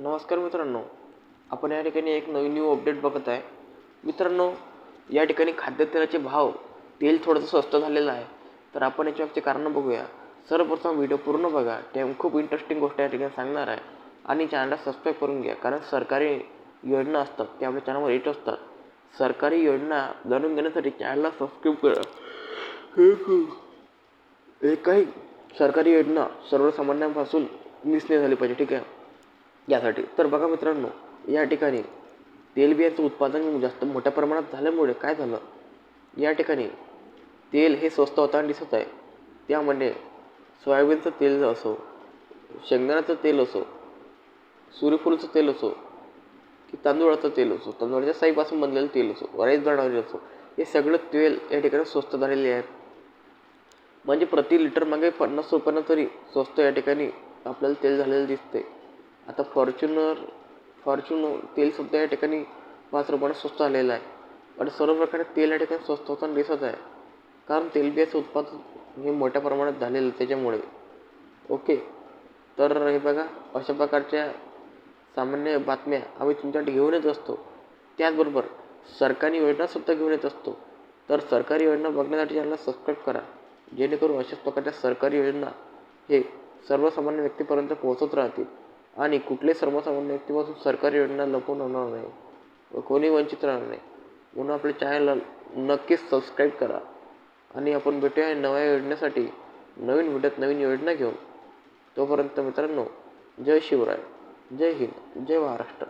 नमस्कार मित्रांनो आपण या ठिकाणी एक नवीन न्यू अपडेट बघत आहे. मित्रांनो या ठिकाणी खाद्यतेलाचे भाव तेल थोडंसं स्वस्त झालेलं आहे. तर आपण याच्यामागचे कारणं बघूया. सर्वप्रथम व्हिडिओ पूर्ण बघा. ते खूप इंटरेस्टिंग गोष्ट या ठिकाणी सांगणार आहे. आणि चॅनलला सबस्क्राईब करून घ्या. कारण सरकारी योजना असतात ते आपल्या चॅनलवर येत असतात. सरकारी योजना जाणून घेण्यासाठी चॅनलला सबस्क्राईब करा. हे काही सरकारी योजना सर्वसामान्यांपासून मिस नाही झाली पाहिजे ठीक आहे? यासाठी. तर बघा मित्रांनो या ठिकाणी तेलबियांचं उत्पादन जास्त मोठ्या प्रमाणात झाल्यामुळे काय झालं? या ठिकाणी तेल हे स्वस्त होताना दिसत आहे. त्यामध्ये सोयाबीनचं तेल असो शेंगदाण्याचं तेल असो सूर्यफूलचं तेल असो की तांदूळाचं तेल असो तांदूळाच्या साईपासून बनलेलं तेल असो राईस ब्रँड असो हे सगळं तेल या ठिकाणी स्वस्त झालेले आहेत म्हणजे प्रति लिटर मागे पन्नास रुपयानं तरी स्वस्त या ठिकाणी आपल्याला तेल झालेलं दिसते आता फॉर्च्युनर फॉर्च्युनर तेलसुद्धा या ठिकाणी पाच रुपयानं स्वस्त आलेलं आहे. आणि सर्व प्रकारे तेल या ठिकाणी स्वस्त होताना दिसत आहे. कारण तेलबियाचं उत्पादन हे मोठ्या प्रमाणात झालेलं त्याच्यामुळे. ओके? तर हे बघा अशा प्रकारच्या सामान्य बातम्या आम्ही तुमच्यासाठी घेऊन येत असतो. त्याचबरोबर सरकारी योजनासुद्धा घेऊन येत असतो. तर सरकारी योजना बघण्यासाठी चॅनलला सबस्क्राईब करा. जेणेकरून अशाच प्रकारच्या सरकारी योजना हे सर्वसामान्य व्यक्तीपर्यंत पोहोचत राहतील. आणि कुठल्याही सर्वसामान्य व्यक्तीपासून सरकारी योजना लपवून होणार नाही व कोणी वंचित राहणार नाही. म्हणून आपल्या चॅनलला नक्कीच सबस्क्राईब करा. आणि आपण भेटूया नव्या योजनेसाठी नवीन व्हिडिओत नवीन योजना घेऊन. तोपर्यंत मित्रांनो जय शिवराय जय हिंद जय महाराष्ट्र.